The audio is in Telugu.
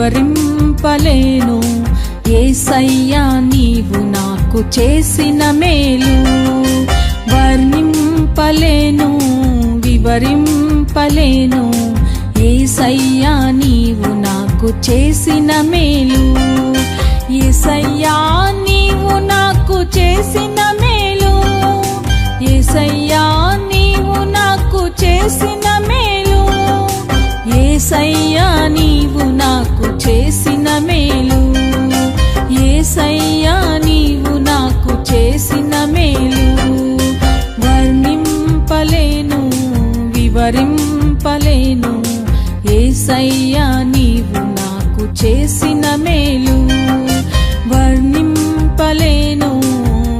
వివరింపలేను. ఏసయ్యా నీవు నాకు చేసిన మేలు. వర్ణింపలేను వివరింపలేను. ఏసయ్యా నీవు నాకు చేసిన మేలు. ఏసయ్యా నీవు నాకు చేసిన మేలు. ఏసయ్యా నీవు నాకు చేసిన మేలు. ఏసయ్యా నీవు నాకు చెప్పలేను వివరింపలేను. ఏసయ్యా నీవు నాకు చేసి